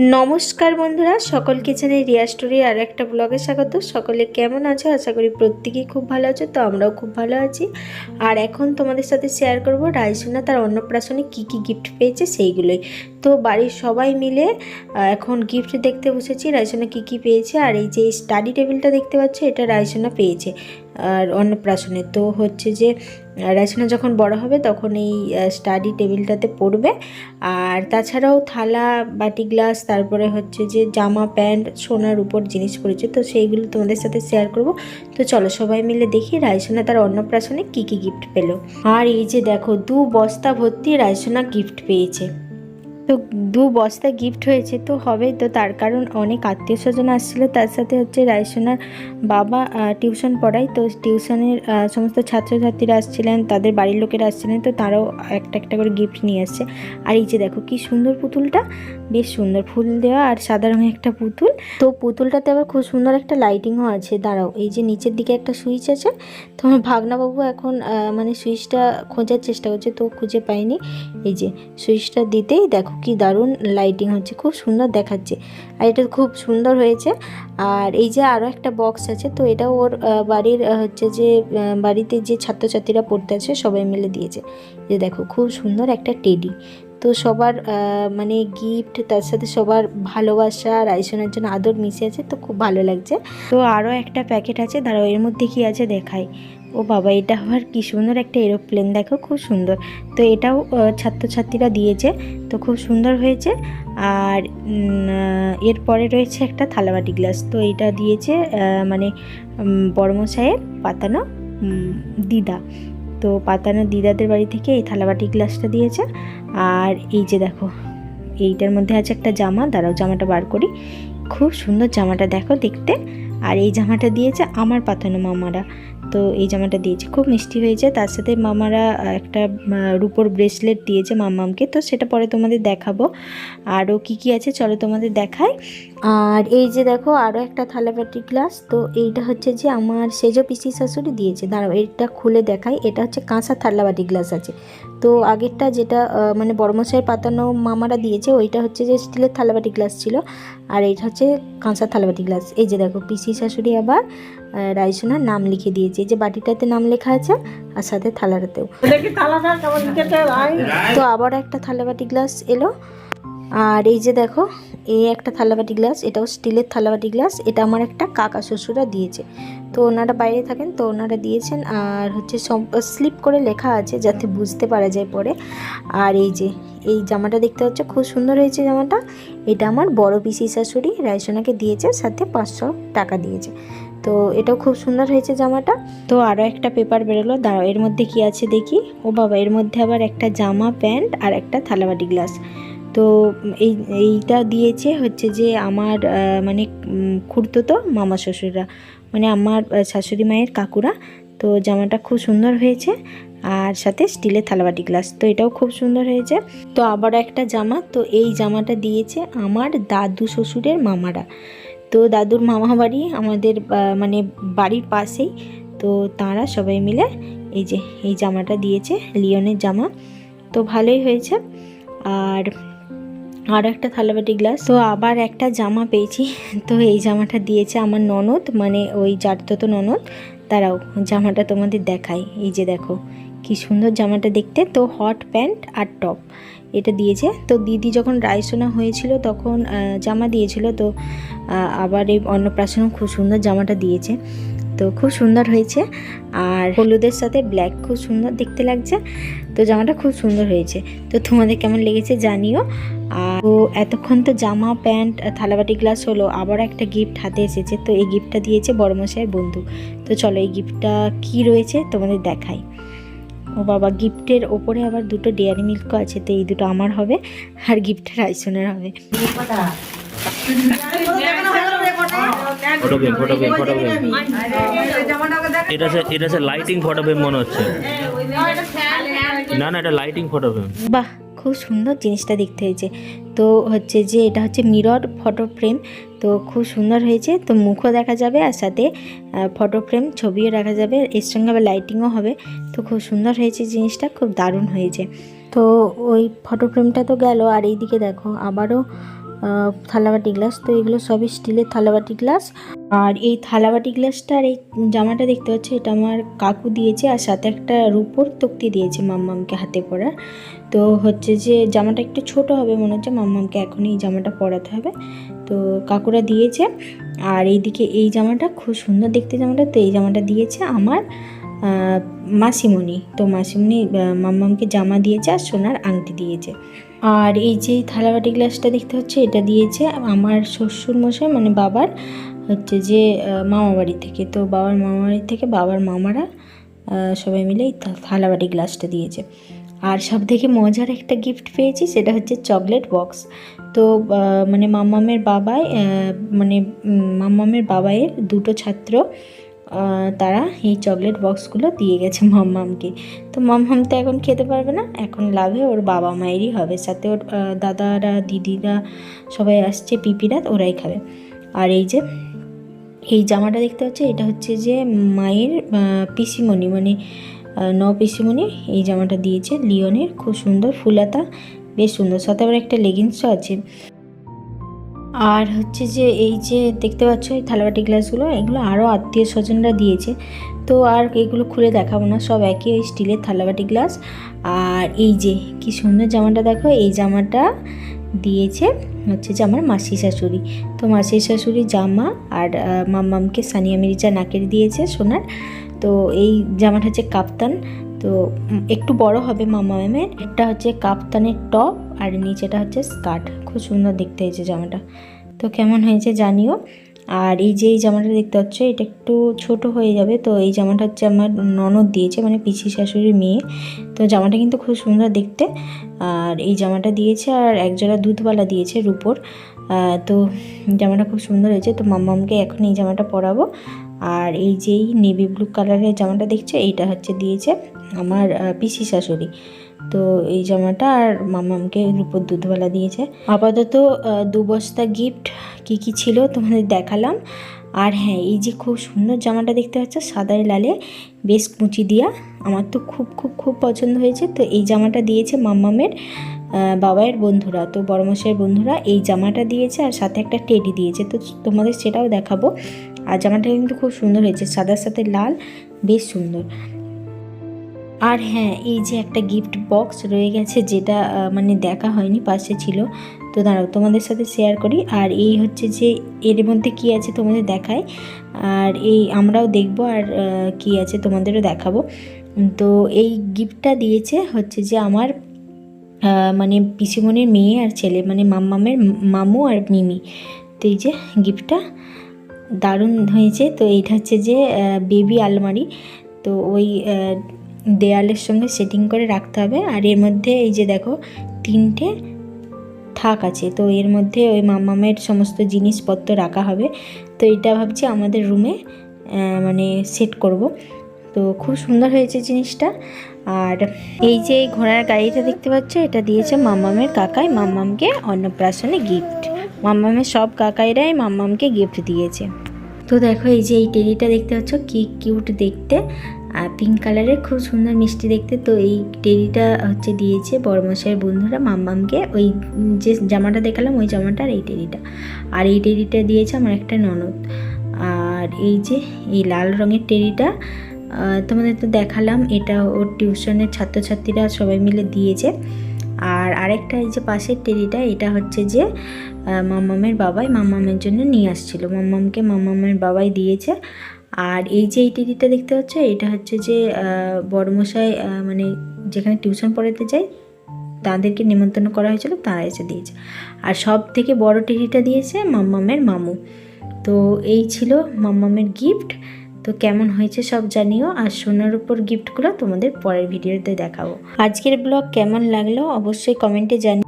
নমস্কার বন্ধুরা, সকল কিচেনে রিয়া স্টোরির আর একটা ব্লগে স্বাগত। সকলে কেমন আছো? আশা করি প্রত্যেকেই খুব ভালো আছো, তো আমরাও খুব ভালো আছি। আর এখন তোমাদের সাথে শেয়ার করব রাইসোনা তার অন্নপ্রাশনে কি কি গিফট পেয়েছে সেইগুলোই। তো বাড়ির সবাই মিলে এখন গিফট দেখতে বসেছি, রাইসোনা কি কি পেয়েছে, আর এই যে স্টাডি টেবিলটা দেখতে পাচ্ছ, এটা রাইসোনা পেয়েছে। আর অন্নপ্রাশনে তো হচ্ছে যে আহ, যখন বড় হবে তখন এই স্টাডি টেবিলটাতে পড়বে। আর তাছাড়াও থালা বাটি গ্লাস তারপরে হচ্ছে যে জামা প্যান্ট সোনার উপর জিনিস পড়েছে তো সেইগুলো তোমাদের সাথে শেয়ার করব। তো চলো সবাই মিলে দেখি রায়সোনা তার অন্নপ্রাশনে কী কী গিফট পেল। আর এই যে দেখো দু বস্তা ভর্তি রায়সোনা গিফট পেয়েছে। তো দু বস্তা গিফট হয়েছে, তো হবে তো তার কারণ অনেক আত্মীয় স্বজন আসছিল, তার সাথে হচ্ছে রায়সোনার বাবা টিউশন পড়ায়, তো টিউশনের সমস্ত ছাত্রছাত্রীরা আসছিলেন, তাদের বাড়ির লোকেরা আসছিলেন, তো তারাও একটা একটা করে গিফট নিয়ে আসছে। আর এই যে দেখো কি সুন্দর পুতুলটা, বেশ সুন্দর ফুল দেওয়া আর সাদা রঙের একটা পুতুল। তো পুতুলটাতে আবার খুব সুন্দর একটা লাইটিংও আছে, দাঁড়াও, এই যে নিচের দিকে একটা সুইচ আছে, তো আমার ভাগনাবাবু এখন মানে সুইচটা খোঁজার চেষ্টা করছে, তো খুঁজে পাইনি, এই যে সুইচটা দিতেই দেখো কি দারুণ লাইটিং হচ্ছে, খুব সুন্দর দেখাচ্ছে। আর এটা খুব সুন্দর হয়েছে। আর এই যে আরও একটা বক্স আছে, তো এটা ওর বাড়ির হচ্ছে যে বাড়িতে যে ছাত্রছাত্রীরা পড়তে আছে সবাই মিলে দিয়েছে। যে দেখো, খুব সুন্দর একটা টেডি তো সবার মানে গিফট তার সাথে সবার ভালোবাসা রাইসনের জন্য আদর মিশে আছে তো খুব ভালো লাগছে। তো আরও একটা প্যাকেট আছে, দাঁড়াও, এর মধ্যে কি আছে দেখাই। ও বাবা, এটা আবার কি সুন্দর একটা এরোপ্লেন দেখো খুব সুন্দর। তো এটাও ছাত্রছাত্রীরা দিয়েছে, তো খুব সুন্দর হয়েছে। আর এরপরে রয়েছে একটা থালাবাটি গ্লাস তো এটা দিয়েছে মানে বড়মশাইয়ের পাতানো দিদা। তো পাতানো দিদাদের বাড়ি থেকে এই থালাবাটি গ্লাসটা দিয়েছে। আর এই যে দেখো, এইটার মধ্যে আছে একটা জামা, দাঁড়াও, জামাটা বার করি। খুব সুন্দর জামাটা, দেখো দেখতে। আর এই জামাটা দিয়েছে আমার পাতানো মামারা। তো এই জামাটা দিয়েছে। খুব মিষ্টি হয়েছে তার সাথে মামারা একটা রুপোর ব্রেসলেট দিয়েছে মামামকে। তো সেটা পরে তোমাদের দেখাবো। আরও কি কি আছে চলো তোমাদের দেখাই। আর এই যে দেখো আরও একটা থালাবাটি গ্লাস। তো এইটা হচ্ছে যে আমার সেজ পিসি শাশুড়ি দিয়েছে। দাঁড়াও এটা খুলে দেখাই। এটা হচ্ছে কাঁচা থালাবাটি গ্লাস আছে। তো আগেরটা যেটা মানে বড়মশাইয়ের পাতানো মামারা দিয়েছে ওইটা হচ্ছে যে স্টিলের থালাবাটি গ্লাস ছিল। আর এইটা হচ্ছে কাঁচা থালাবাটি গ্লাস। এই যে দেখো পিসি শাশুড়ি আবার রাইসোনার নাম লিখে দিয়েছে। এই যে বাটিটাতে নাম লেখা আছে আর সাথে থালাটাতেও। তো আবার একটা থালাবাটি গ্লাস এলো। আর এই যে দেখো এই একটা থালাবাটি গ্লাস, এটাও স্টিলের থালাবাটি গ্লাস, এটা আমার একটা কাকা শ্বশুরা দিয়েছে। তো ওনারা বাইরে থাকেন, তো ওনারা দিয়েছেন, আর হচ্ছে স্লিপ করে লেখা আছে যাতে বুঝতে পারা যায় পরে। আর এই যে, এই জামাটা দেখতে পাচ্ছ, খুব সুন্দর হয়েছে জামাটা। এটা আমার বড় পিসি শাশুড়ি রায়সোনাকে দিয়েছে, সাথে পাঁচশো টাকা দিয়েছে। তো এটাও খুব সুন্দর হয়েছে জামাটা। তো আরও একটা পেপার বেরোলো, দাঁড়াও, এর মধ্যে কি আছে দেখি? ও বাবা, এর মধ্যে আবার একটা জামা, প্যান্ট আর একটা থালাবাটি গ্লাস। তো এই এইটা দিয়েছে হচ্ছে যে আমার মানে উম, খুড়তুতো মামা শ্বশুররা মানে আমার শাশুড়ি মায়ের কাকুরা তো জামাটা খুব সুন্দর হয়েছে আর সাথে স্টিলের থালাবাটি গ্লাস তো এটাও খুব সুন্দর হয়েছে। তো আবার একটা জামা তো এই জামাটা দিয়েছে আমার দাদু শ্বশুরের মামারা। তো দাদুর মামা বাড়ি আমাদের মানে বাড়ির পাশেই তো তারা সবাই মিলে এই যে এই জামাটা দিয়েছে লিওনের জামা। তো ভালোই হয়েছে। আর আর একটা থালাবাটি গ্লাস তো আবার একটা জামা পেয়েছি। তো এই জামাটা দিয়েছে আমার ননদ মানে ওই জারতো ননদ। তারাও জামাটা তোমাদের দেখাই। এই যে দেখো, কি সুন্দর জামাটা দেখতে। তো হট প্যান্ট আর টপ এটা দিয়েছে। তো দিদি যখন রায়সোনা হয়েছিল তখন জামা দিয়েছিল। তো আবার এই অন্নপ্রাশনও খুব সুন্দর জামাটা দিয়েছে। তো খুব সুন্দর হয়েছে। আর হলুদের সাথে ব্ল্যাক খুব সুন্দর দেখতে লাগছে। তো জামাটা খুব সুন্দর হয়েছে। তো তোমাদের কেমন লেগেছে জানিও। আর তো এতক্ষণ তো জামা প্যান্ট থালাবাটি গ্লাস হলো আবার একটা গিফট হাতে এসেছে। তো এই গিফটটা দিয়েছে বড়মশাইয়ের বন্ধু। তো চলো এই গিফটটা কি রয়েছে তোমাদের দেখাই। ও বাবা গিফটের ওপরে আবার দুটো ডেয়ারি মিল্কও আছে তো এই দুটো আমার হবে আর গিফটের আইসনের হবে। বাহ, খুব সুন্দর জিনিসটা দেখতে হয়েছে। তো হচ্ছে যে, এটা হচ্ছে মিরর ফটো ফ্রেম তো খুব সুন্দর হয়েছে। তো মুখও দেখা যাবে, আর সাথে ফটো ফ্রেম ছবিও রাখা যাবে। এর সঙ্গে আবার লাইটিংও হবে। তো খুব সুন্দর হয়েছে জিনিসটা, খুব দারুণ হয়েছে। তো ওই ফটো ফ্রেমটা তো গেল, আর এইদিকে দেখো, আবারও থালাবাটি গ্লাস। তো এগুলো সবই স্টিলের থালাবাটি গ্লাস। আর এই থালাবাটি গ্লাসটা আর এই জামাটা দেখতে পাচ্ছি, এটা আমার কাকু দিয়েছে আর সাথে একটা রূপোর তক্তি দিয়েছে মাম্মামকে হাতে পরার তো হচ্ছে যে জামাটা একটু ছোট হবে মনে হচ্ছে, মাম্মামকে এখন এই জামাটা পরাতে হবে। তো কাকুরা দিয়েছে। আর এইদিকে এই জামাটা খুব সুন্দর দেখতে জামাটা। তো এই জামাটা দিয়েছে আমার মাসিমণি। তো মাসিমণি মাম্মামকে জামা দিয়েছে আর সোনার আংটি দিয়েছে। আর এই যে থালাবাটি গ্লাসটা দেখতে হচ্ছে এটা দিয়েছে আমার শ্বশুর মশাই মানে বাবার হচ্ছে যে মামা বাড়ি থেকে। তো বাবার মামা বাড়ি থেকে বাবার মামারা সবাই মিলে এই থালাবাটি গ্লাসটা দিয়েছে। আর সব থেকে মজার একটা গিফট পেয়েছি সেটা হচ্ছে চকলেট বক্স তো মানে মাম্মামের বাবাই মানে উম, মাম্মামের বাবাইয়ের দুটো ছাত্র তারা এই চকলেট বক্সগুলো দিয়ে গেছে মাম্মামকে তো মাম্মাম তো এখন খেতে পারবে না, এখন লাভে ওর বাবা মায়েরই হবে। সাথে ওর দাদারা, দিদিরা সবাই আসছে, পিপিরা, ওরাই খাবে। আর এই যে, এই জামাটা দেখতে পাচ্ছি, এটা হচ্ছে যে মায়ের পিসিমণি মানে ন পিসিমণি এই জামাটা দিয়েছে লিওনের। খুব সুন্দর ফুলাতা, বেশ সুন্দর। সাথে আবার একটা লেগিংসও আছে। আর হচ্ছে যে এই যে দেখতে পাচ্ছ এই থালাবাটি গ্লাসগুলো এগুলো আরও আত্মীয় স্বজনরা দিয়েছে। তো আর এগুলো খুলে দেখাবো না সব একই ওই স্টিলের থালাবাটি গ্লাস। আর এই যে কি সুন্দর জামাটা দেখো এই জামাটা দিয়েছে হচ্ছে যে আমার মাসি শাশুড়ি। তো মাসি শাশুড়ি জামা আর আহ, মাম্মামকে সানিয়া মির্জা নাকের দিয়েছে সোনার। তো এই জামাটা হচ্ছে কাপ্তান। তো একটু বড় হবে মামা ম্যামের। এটা হচ্ছে কাপ্তানের টপ আর নিচেটা হচ্ছে স্কার্ট। খুব সুন্দর দেখতে হয়েছে জামাটা। তো কেমন হয়েছে জানিও। আর এই যে এই জামাটা দেখতে পাচ্ছ, এটা একটু ছোট হয়ে যাবে। তো এই জামাটা হচ্ছে আমার ননদ দিয়েছে মানে পিসি শাশুড়ির মেয়ে। তো জামাটা কিন্তু খুব সুন্দর দেখতে। আর এই জামাটা দিয়েছে আর একজোড়া দুধওয়ালা দিয়েছে রুপোর। তো জামাটা খুব সুন্দর হয়েছে। তো মাম্মামকে এখন এই জামাটা পরাবো। আর এই যেই নেভি ব্লু কালারের জামাটা দেখছ এইটা হচ্ছে দিয়েছে আমার পিসি শাশুড়ি। তো এই জামাটা আর মামামকে রূপোর দুধওয়ালা দিয়েছে। আপাতত দু বস্তা গিফট কি কি ছিল তোমাদের দেখালাম। আর হ্যাঁ এই যে খুব সুন্দর জামাটা দেখতে পাচ্ছ সাদায় লালে বেশ কুচি দিয়া। আমার তো খুব খুব খুব পছন্দ হয়েছে। তো এই জামাটা দিয়েছে মাম্মামের আহ, বাবাইয়ের বন্ধুরা। তো বড়মশাইয়ের বন্ধুরা এই জামাটা দিয়েছে আর সাথে একটা টেডি দিয়েছে। তো তোমাদের সেটাও দেখাবো। আর জামাটা কিন্তু খুব সুন্দর হয়েছে, সাদার সাথে লাল, বেশ সুন্দর। আর হ্যাঁ এই যে একটা গিফট বক্স রয়ে গেছে যেটা মানে দেখা হয়নি, পাশে ছিল। তো দাঁড়াও, তোমাদের সাথে শেয়ার করি। আর এই হচ্ছে যে, এর মধ্যে কি আছে তোমাদের দেখায়? আর এই আমরাও দেখব আর কি আছে তোমাদেরও দেখাবো। তো এই গিফটটা দিয়েছে হচ্ছে যে আমার মানে পিসিমণির মেয়ে আর ছেলে মানে মাম্মামের মামু আর মিমি। তো এই যে গিফটটা দারুণ হয়েছে। তো এইটা হচ্ছে যে বেবি আলমারি। তো ওই দেয়ালের সঙ্গে সেটিং করে রাখতে হবে। আর এর মধ্যে এই যে দেখো, তিনটে থাক আছে। তো এর মধ্যে ওই মামামের সমস্ত জিনিসপত্র রাখা হবে। তো এটা ভাবছি আমাদের রুমে মানে সেট করব। তো খুব সুন্দর হয়েছে জিনিসটা। আর এই যে ঘোড়ার গাড়িটা দেখতে পাচ্ছ, এটা দিয়েছে মাম্মামের কাকাই। মাম্মামকে অন্নপ্রাশনে গিফট মাম্মামের সব কাকাইরাই মাম্মামকে গিফট দিয়েছে। তো দেখো এই যে এই টেডিটা দেখতে পাচ্ছ কি কিউট দেখতে। আর পিঙ্ক কালারের খুব সুন্দর মিষ্টি দেখতে। তো এই টেডিটা হচ্ছে দিয়েছে বড়মশাইয়ের বন্ধুরা মাম্মামকে। ওই যে জামাটা দেখালাম ওই জামাটা আর এই টেডিটা। আর এই টেডিটা দিয়েছে আমার একটা ননদ। আর এই যে এই লাল রঙের আহ, তোমাদের তো দেখালাম এটা ওর টিউশনের ছাত্রছাত্রীরা সবাই মিলে দিয়েছে। আর আরেকটা এই যে পাশের টেরিটা, এটা হচ্ছে যে মাম্মামের বাবাই মাম্মামের জন্য নিয়ে আসছিল। মাম্মামকে মাম্মামের বাবাই দিয়েছে। আর এই যে এই টেরিটা দেখতে পাচ্ছ, এটা হচ্ছে যে বড়মশাই মানে যেখানে টিউশন পড়াতে যায়, তাদেরকে নিমন্ত্রণ করা হয়েছিল, তারা এসে দিয়েছে। আর সব থেকে বড় টেডিটা দিয়েছে মাম্মামের মামু। তো এই ছিল মাম্মামের গিফট তো কেমন হয়েছে সব জানিও, আর সোনার উপর গিফটগুলো তোমাদের পরের ভিডিওতে দেখাবো। আজকের ব্লগ কেমন লাগল অবশ্যই কমেন্টে জানি